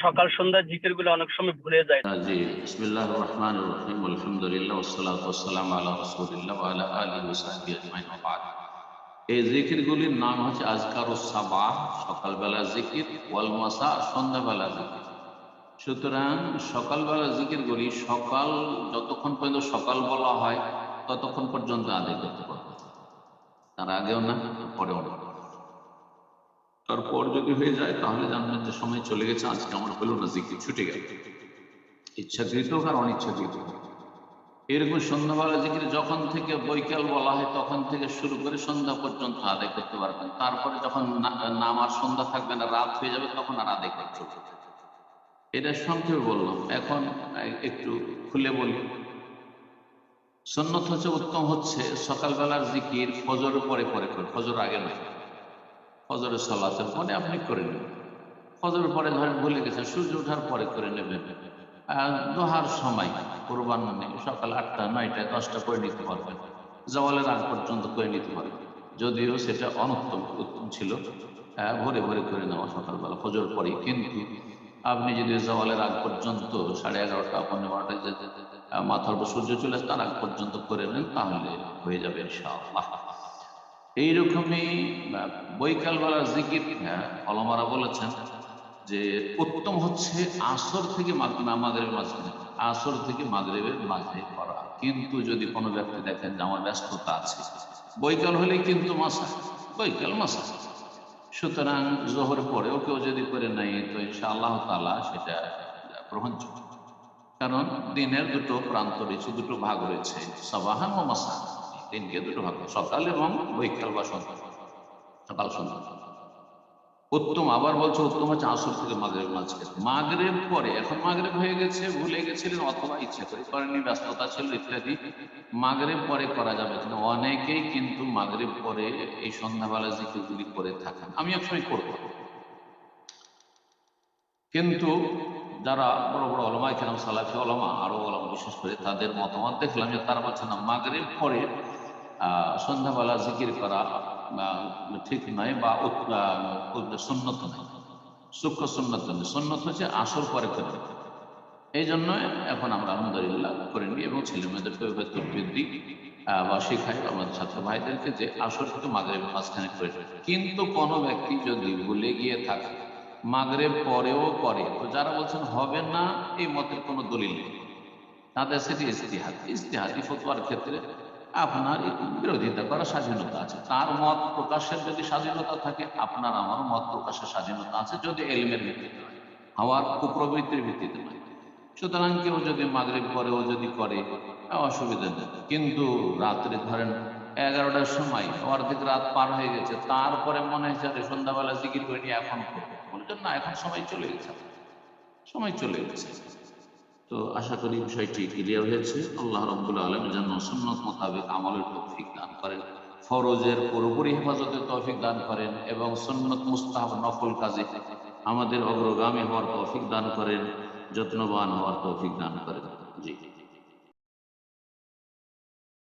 সকাল সন্ধ্যা জিকিরগুলো অনেক সময় ভুলে যায়। জি, বিসমিল্লাহ রহমান রহিম, আলহামদুলিল্লাহ ওসালাত ওসালাম আল্লাহ রসুলিল্লাহ আলা আলী ওসাহাবি আজমাইন ওয়া বাদ। এই জিকিরগুলির নাম হচ্ছে আজকার সাবাহ সকালবেলা জিকির, ওয়াল মাসা সন্ধ্যাবেলা জিকির। সুতরাং সকালবেলা জিকিরগুলি সকাল, যতক্ষণ পর্যন্ত সকাল বলা হয়, ততক্ষণ পর্যন্ত আদায় করতে পারবে। তার আগেও না পরেও না। তারপর যদি হয়ে যায়, তাহলে জানবেন যে সময় চলে গেছে, আজকে আমার হলো না, জিকির ছুটে গেল। ইচ্ছাকৃত আর অনিচ্ছাকৃত। এরকম সন্ধ্যাবেলা জিকির যখন থেকে বৈকাল বলা হয়, তখন থেকে শুরু করে সন্ধ্যা পর্যন্ত আদায় করতে পারবেন। তারপরে যখন নাম আর সন্ধ্যা থাকবে না, রাত হয়ে যাবে, তখন আর আদায় করতে এটা সংক্ষেপে বললাম। এখন একটু খুলে বলি। সন্ন্যত হচ্ছে, উত্তম হচ্ছে, সকালবেলার জিকির ফজরের পরে পরে করে ফজর আগে নয়। ফজরের সলাতের পরে আপনি করে নেবেন। ফজরের পরে ধরেন ভুলে গেছেন, সূর্য ওঠার পরে করে নেবেন। দোহার সময় কোরবান নেই সকাল আটটা নয়টা দশটা করে নিতে পারবেন। জওয়ালের আগ পর্যন্ত করে নিতে পারবেন। যদিও সেটা অনুত্তম, উত্তম ছিল। ভোরে ভোরে করে নেওয়া সকালবেলা, ফজর পরেই। কিন্তু আপনি যদি জওয়ালের আগ পর্যন্ত সাড়ে এগারোটা পনেরো বারোটায় মাথার উপর সূর্য চলে তার আগ পর্যন্ত করে নেন, তাহলে হয়ে যাবে ইনশাআল্লাহ। এইরকমই আহ, বৈকালবেলার জিকির হ্যাঁ অলমারা বলেছেন যে উত্তম হচ্ছে আসর থেকে মাগরেবের মাঝখানে আসর থেকে মাগরেবের মাঝে করা কিন্তু যদি কোনো ব্যক্তি দেখেন যে আমার ব্যস্ততা আছে বৈকাল হলে কিন্তু মাসা বৈকাল মাসা। সুতরাং জোহর পরেও কেউ যদি করে নেয় তো ইনশা আল্লাহ তালা সেটা গ্রহণযোগ্য। কারণ দিনের দুটো প্রান্ত রয়েছে দুটো ভাগ রয়েছে সবাহান ও মাসা দিনকে দুটো ভাগ, সকাল এবং বৈকাল বা সকাল, সন্ধ্যা। উত্তম আবার বলছে, উত্তম হচ্ছে আসর থেকে মাগরেব মাঝখানে। মাগরেব পরে, এখন মাগরেব হয়ে গেছে, ভুলে গেছিলেন, অথবা ইচ্ছা করে করেনি ব্যস্ততা ছিল ইত্যাদি। মাগরেব পরে করা যাবে না। অনেকেই কিন্তু মাগরেব পরে এই সন্ধ্যাবেলা জিকিরগুলি করে থাকেন। আমি একসময় করব। কিন্তু যারা বড় বড় অলমা এখানে সালাফি অলমা আরও অলমা বিশেষ করে তাদের মতামত দেখলাম যে তারা বলছে না, মাগরেব পরে সন্ধ্যাবেলা জিকির করা ঠিক নয় বা সুন্নত নয় সূক্ষ্ম সুন্নত নয়। সুন্নত হচ্ছে আসর পরে করে। এই জন্য এখন আমরা আলহামদুলিল্লাহ করে নিই এবং ছেলে মেয়েদেরকে আহ, বা শেখাই। আমাদের ছাত্র ভাইদেরকে যে আসর থেকে মাগরেব মাঝখানে করে। কিন্তু কোনো ব্যক্তি যদি ভুলে গিয়ে থাকে মাগরেব পরেও করে। তো যারা বলছেন হবে না এই মতের কোনো দলিল নেই। তাদের সেটি ইস্তিহাদ। ইস্তিহাদি ফতোয়ার ক্ষেত্রে আপনার বিরোধিতা করার স্বাধীনতা আছে। তার মত প্রকাশের যদি স্বাধীনতা থাকে, আপনার আমার মত প্রকাশের স্বাধীনতা আছে যদি এলমের ভিত্তিতে হয়। হওয়ার কুপ্রবৃত্তির ভিত্তিতে নয়। সুতরাং কেউ যদি মাগরিব পরেও যদি করে, অসুবিধা নেই। কিন্তু রাত্রে ধরেন এগারোটার সময় অর্ধেক রাত পার হয়ে গেছে, তারপরে মনে হয়েছে যে সন্ধ্যাবেলা জিকির করে এখন করব। না, এখন সময় চলে গেছে। সময় চলে গেছে। তো আশা করি বিষয়টি ক্লিয়ার হয়েছে। আল্লাহ রব্বুল আলম যেন সুন্নত মোতাবেক আমলের তৌফিক দান করেন, ফরজের পুরোপুরি হেফাজতের তৌফিক দান করেন এবং সুন্নত মুস্তাহাব নফল কাজে আমাদের অগ্রগামী হওয়ার তৌফিক দান করেন, যত্নবান হওয়ার তৌফিক দান করেন। জি।